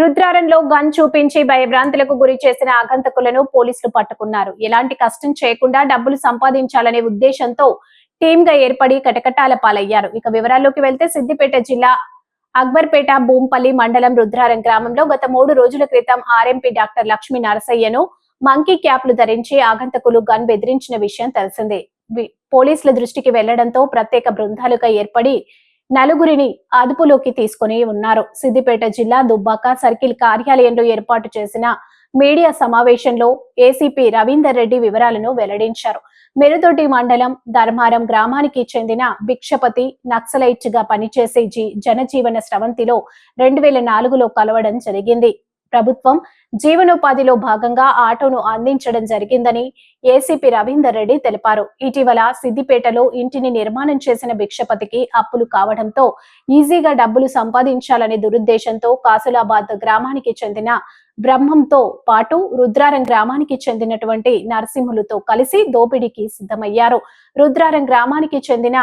రుద్రారంలో gun చూపించి భయభ్రాంతులకు గురి చేసిన ఆగంతకులను పోలీసులు పట్టుకున్నారు. ఎలాంటి కష్టం చేయకుండా డబ్బులు సంపాదించాలనే ఉద్దేశంతో టీమ్గా ఏర్పడి కటకటాల పాలయ్యారు. ఇక వివరాల్లోకి వెళ్తే సిద్దిపేట జిల్లా అక్బర్పేట భూంపల్లి మండలం రుద్రారం గ్రామంలో గత మూడు రోజుల క్రితం ఆర్ఎంపీ డాక్టర్ లక్ష్మీ నరసయ్యను మంకీ క్యాప్లు ధరించి ఆగంతకులు గన్ బెదిరించిన విషయం తెలిసిందే. పోలీసుల దృష్టికి వెళ్ళడంతో ప్రత్యేక బృందాలుగా ఏర్పడి నలుగురిని అదుపులోకి తీసుకుని ఉన్నారు. సిద్దిపేట జిల్లా దుబ్బాక సర్కిల్ కార్యాలయంలో ఏర్పాటు చేసిన మీడియా సమావేశంలో ఏసీపీ రవీందర్ రెడ్డి వివరాలను వెల్లడించారు. మెరుదొడ్డి మండలం ధర్మారం గ్రామానికి చెందిన భిక్షపతి నక్సలైట్గా పనిచేసే జీ జనజీవన స్రవంతిలో రెండు వేల నాలుగులో కలవడం జరిగింది. ప్రభుత్వం జీవనోపాధిలో భాగంగా ఆటోను అందించడం జరిగిందని ఏసీపీ రవీందర్ రెడ్డి తెలిపారు. ఇటీవల సిద్దిపేటలో ఇంటిని నిర్మాణం చేసిన భిక్షపతికి అప్పులు కావడంతో ఈజీగా డబ్బులు సంపాదించాలనే దురుద్దేశంతో కాసులాబాద్ గ్రామానికి చెందిన బ్రహ్మంతో పాటు రుద్రారం గ్రామానికి చెందినటువంటి నరసింహులతో కలిసి దోపిడీకి సిద్ధమయ్యారు. రుద్రారం గ్రామానికి చెందిన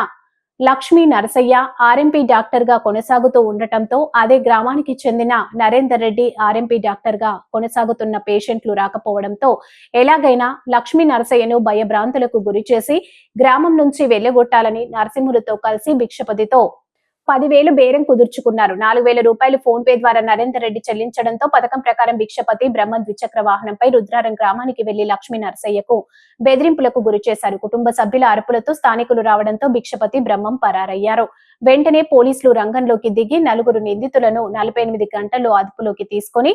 లక్ష్మీ నరసయ్య ఆర్ఎంపీ డాక్టర్గా కొనసాగుతూ ఉండటంతో అదే గ్రామానికి చెందిన నరేందర్ రెడ్డి ఆర్ఎంపీ డాక్టర్గా కొనసాగుతున్న పేషెంట్లు రాకపోవడంతో ఎలాగైనా లక్ష్మీ నరసయ్యను భయభ్రాంతులకు గురి చేసి గ్రామం నుంచి వెళ్ళగొట్టాలని నరసింహులతో కలిసి భిక్షపతితో పదివేలు బేరం కుదుర్చుకున్నారు. నాలుగు వేల రూపాయలు ఫోన్ పే ద్వారా నరేందర్ రెడ్డి చెల్లించడంతో పథకం ప్రకారం భిక్షపతి బ్రహ్మ ద్విచక్ర వాహనంపై రుద్రారం గ్రామానికి వెళ్ళి లక్ష్మీ నరసయ్యకు బెదిరింపులకు గురి చేశారు. కుటుంబ సభ్యుల అరుపులతో స్థానికులు రావడంతో భిక్షపతి బ్రహ్మం పరారయ్యారు. వెంటనే పోలీసులు రంగంలోకి దిగి నలుగురు నిందితులను నలభై ఎనిమిది గంటల్లో అదుపులోకి తీసుకొని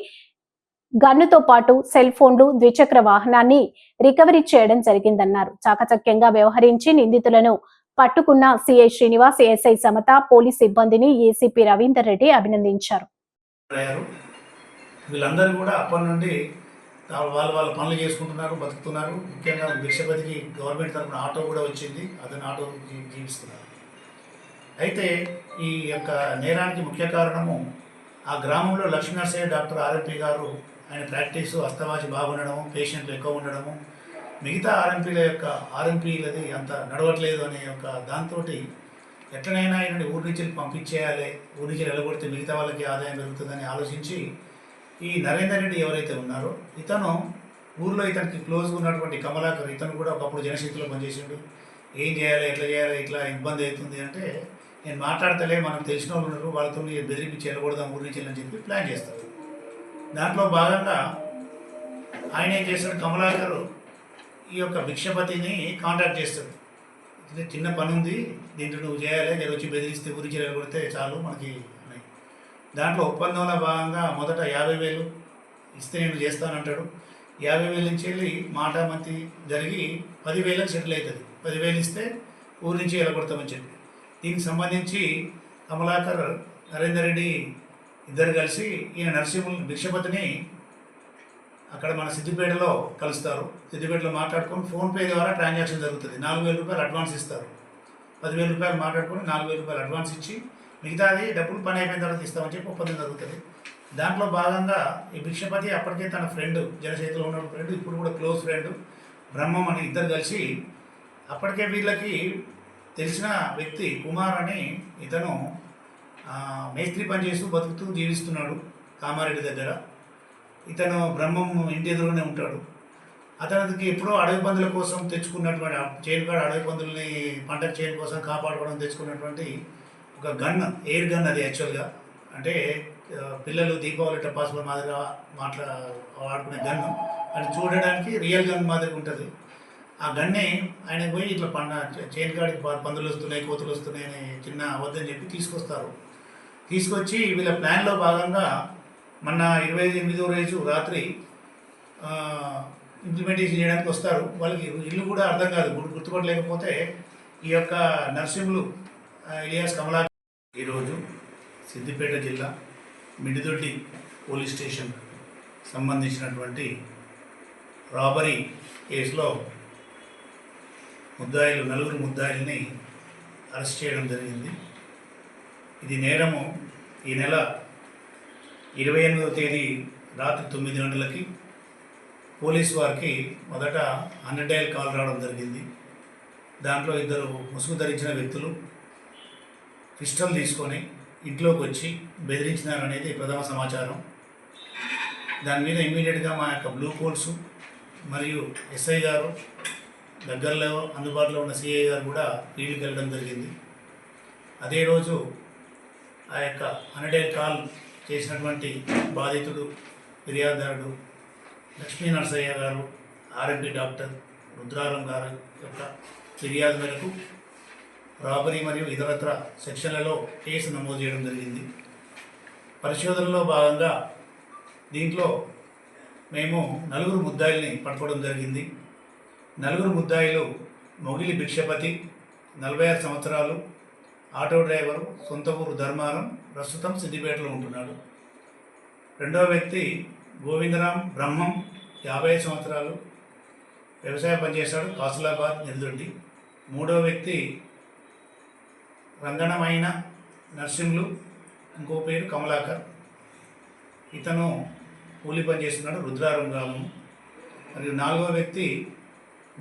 గన్నుతో పాటు సెల్ ఫోన్లు ద్విచక్ర వాహనాన్ని రికవరీ చేయడం జరిగిందన్నారు. చాకచక్యంగా వ్యవహరించి నిందితులను పట్టుకున్న CI Srinivas SI Samata police సిబ్బందిని ఏసీపీ రవీందర్ రెడ్డి అభినందించారు. వీళ్ళందరూ కూడా అప్పటి నుండి వాళ్ళు వాళ్ళ పనులు చేసుకుంటున్నారు బతుకుతున్నారు. ముఖ్యంగా భిక్షపతికి గవర్నమెంట్ తరఫున ఆటో కూడా వచ్చింది. అతను ఆటో జీవిస్తున్నారు. అయితే ఈ యొక్క నేరానికి ముఖ్య కారణము ఆ గ్రామంలో లక్ష్మీనరసయ్య డాక్టర్ ఆర్ఎంపీ గారు ఆయన ప్రాక్టీసు అస్తవాచి బాగుండడము పేషెంట్లు ఎక్కువ ఉండడము మిగతా ఆర్ఎంపీల యొక్క ఆర్ఎంపీలది అంత నడవట్లేదు అనే యొక్క దాంతో ఎట్లనైనా ఆయన ఊరి నుంచి పంపించేయాలి ఊరి నుంచి వెళ్ళగొడితే మిగతా వాళ్ళకి ఆదాయం పెరుగుతుందని ఆలోచించి ఈ నరేందర్ రెడ్డి ఎవరైతే ఉన్నారో ఇతను ఊర్లో ఇతనికి క్లోజ్గా ఉన్నటువంటి కమలాకర్ ఇతను కూడా ఒకప్పుడు జనశక్తిలో పనిచేసిండు. ఏం చేయాలి ఎట్లా చేయాలి ఇట్లా ఇబ్బంది అవుతుంది అంటే నేను మాట్లాడతలే మనం తెలిసిన వాళ్ళు ఉన్నారు వాళ్ళతో బెదిరించి వెళ్ళకూడదాం ఊరి నుంచి అని చెప్పి ప్లాన్ చేస్తారు దాంట్లో భాగంగా ఆయన ఏం చేశాడు కమలాకర్ ఈ యొక్క భిక్షపతిని కాంటాక్ట్ చేస్తాడు ఇది చిన్న పని ఉంది దీంట్లో నువ్వు చేయాలి నేను వచ్చి బెదిరిస్తే గురించి కొడితే చాలు మనకి దాంట్లో ఒప్పందంలో భాగంగా మొదట యాభై వేలు ఇస్తే నేను చేస్తానంటాడు. యాభై వేల నుంచి వెళ్ళి మాట జరిగి పదివేలకు సెటిల్ అవుతుంది. పదివేలు ఇస్తే ఊరి నుంచి వెళ్ళగొడతామని చెప్పి. దీనికి సంబంధించి కమలాకర్ నరేందర్ రెడ్డి ఇద్దరు కలిసి ఈయన నరసింహులు భిక్షపతిని అక్కడ మన సిద్దిపేటలో కలుస్తారు. సిద్దిపేటలో మాట్లాడుకొని ఫోన్పే ద్వారా ట్రాన్సాక్షన్ జరుగుతుంది. నాలుగు వేల రూపాయలు అడ్వాన్స్ ఇస్తారు. పదివేల రూపాయలు మాట్లాడుకొని నాలుగు వేల రూపాయలు అడ్వాన్స్ ఇచ్చి మిగతాది డబ్బులు పని అయిపోయిన తర్వాత ఇస్తామని చెప్పి ఒప్పందం జరుగుతుంది. దాంట్లో భాగంగా ఈ భిక్షపతి అప్పటికే తన ఫ్రెండ్ జనచేతిలో ఉన్న ఫ్రెండ్ ఇప్పుడు కూడా క్లోజ్ ఫ్రెండ్ బ్రహ్మం అని ఇద్దరు కలిసి అప్పటికే వీళ్ళకి తెలిసిన వ్యక్తి కుమార్ అని ఇతను మేస్త్రి పని చేస్తూ బతుకుతూ జీవిస్తున్నాడు కామారెడ్డి దగ్గర. ఇతను బ్రహ్మం ఇంటి ఎదురుగానే ఉంటాడు. అతనికి ఎప్పుడో అడవి పందుల కోసం తెచ్చుకున్నటువంటి చేను కాడ అడవి పందుల్ని పంట చైన్ కోసం కాపాడుకోవడం తెచ్చుకున్నటువంటి ఒక గన్ ఎయిర్ గన్ అది యాక్చువల్గా. అంటే పిల్లలు దీపావళి టపాసుల మాదిరిగా మాట్లా వాడుకునే గన్. అది చూడడానికి రియల్ గన్ మాదిరిగా ఉంటుంది. ఆ గన్నే ఆయన పోయి ఇట్లా పండ చేను కాడికి పందులు వస్తున్నాయి కోతులు వస్తున్నాయి అని చిన్న వద్దని చెప్పి తీసుకొస్తారు. తీసుకొచ్చి వీళ్ళ ప్లాన్లో భాగంగా మొన్న ఇరవై ఎనిమిదో రోజు రాత్రి ఇంప్లిమెంటేషన్ చేయడానికి వస్తారు. వాళ్ళకి ఇల్లు కూడా అర్థం కాదు గుర్తు గుర్తుపట్టలేకపోతే ఈ యొక్క నర్సింహులు ఇలియాస్ కమలా ఈరోజు సిద్దిపేట జిల్లా మిడిదొడ్డి పోలీస్ స్టేషన్ సంబంధించినటువంటి రాబరీ కేసులో ముద్దాయిలు నలుగురు ముద్దాయిల్ని అరెస్ట్ చేయడం జరిగింది. ఇది నేరము. ఈ నెల ఇరవై ఎనిమిదవ తేదీ రాత్రి తొమ్మిది గంటలకి పోలీస్ వారికి మొదట హండ్రెడ్ డైల్ కాల్ రావడం జరిగింది. దాంట్లో ఇద్దరు ముసుగు ధరించిన వ్యక్తులు పిస్టల్ తీసుకొని ఇంట్లోకి వచ్చి బెదిరించినారనేది ప్రథమ సమాచారం. దాని మీద ఇమ్మీడియట్గా మా యొక్క బ్లూ కోల్స్ మరియు ఎస్ఐ గారు దగ్గరలో అందుబాటులో ఉన్న సిఐ గారు కూడా ఫీల్డ్కి వెళ్ళడం జరిగింది. అదే రోజు ఆ యొక్క అనడేల్ కాల్ చేసినటువంటి బాధితుడు ఫిర్యాదుదారుడు లక్ష్మీ నరసయ్య గారు ఆర్ఎంపీ డాక్టర్ రుద్రారం గారు యొక్క ఫిర్యాదు మేరకు రాబరీ మరియు ఇతరత్ర సెక్షన్లలో కేసు నమోదు చేయడం జరిగింది. పరిశోధనలో భాగంగా దీంట్లో మేము నలుగురు ముద్దాయిల్ని పట్టుకోవడం జరిగింది. నలుగురు ముద్దాయిలు మొగిలి భిక్షపతి నలభై ఆరు సంవత్సరాలు ఆటో డ్రైవరు సొంత ఊరు ధర్మారం ప్రస్తుతం సిద్దిపేటలో ఉంటున్నాడు. రెండవ వ్యక్తి గోవిందరాం బ్రహ్మం యాభై సంవత్సరాలు వ్యవసాయం పనిచేశాడు కాసులాబాద్ నిర్దొడ్డి మూడవ వ్యక్తి రంగణమైన నర్సింహులు ఇంకో పేరు కమలాకర్. ఇతను కూలి పని చేస్తున్నాడు రుద్రారం గ్రామం. మరియు నాలుగవ వ్యక్తి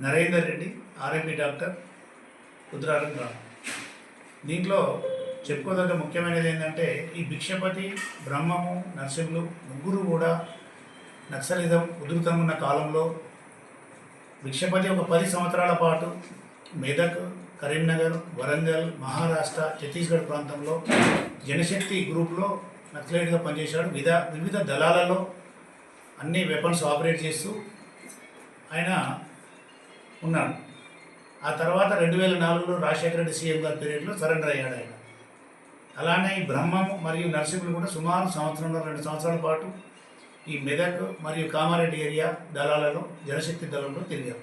నరేందర్ రెడ్డి ఆర్ఎంపీ డాక్టర్ రుద్రారం గ్రామం. దీంట్లో చెప్పుకోదగ్గ ముఖ్యమైనది ఏంటంటే ఈ భిక్షపతి బ్రహ్మము నరసింహులు ముగ్గురు కూడా నక్సలిజం ఉధృతం ఉన్న కాలంలో భిక్షపతి ఒక పది సంవత్సరాల పాటు మెదక్ కరీంనగర్ వరంగల్ మహారాష్ట్ర ఛత్తీస్గఢ్ ప్రాంతంలో జనశక్తి గ్రూప్లో నక్సలైట్గా పనిచేశాడు. వివిధ వివిధ దళాలలో అన్ని వెపన్స్ ఆపరేట్ చేస్తూ ఆయన ఉన్నాడు. ఆ తర్వాత రెండు వేల నాలుగులో రాజశేఖర రెడ్డి సీఎం గారి పీరియడ్లో సరెండర్ అయ్యాడు ఆయన. అలానే ఈ బ్రహ్మము మరియు నరసింహులు కూడా సుమారు సంవత్సరంలో రెండు సంవత్సరాల పాటు ఈ మెదక్ మరియు కామారెడ్డి ఏరియా దళాలలో జనశక్తి దళంలో తిరిగారు.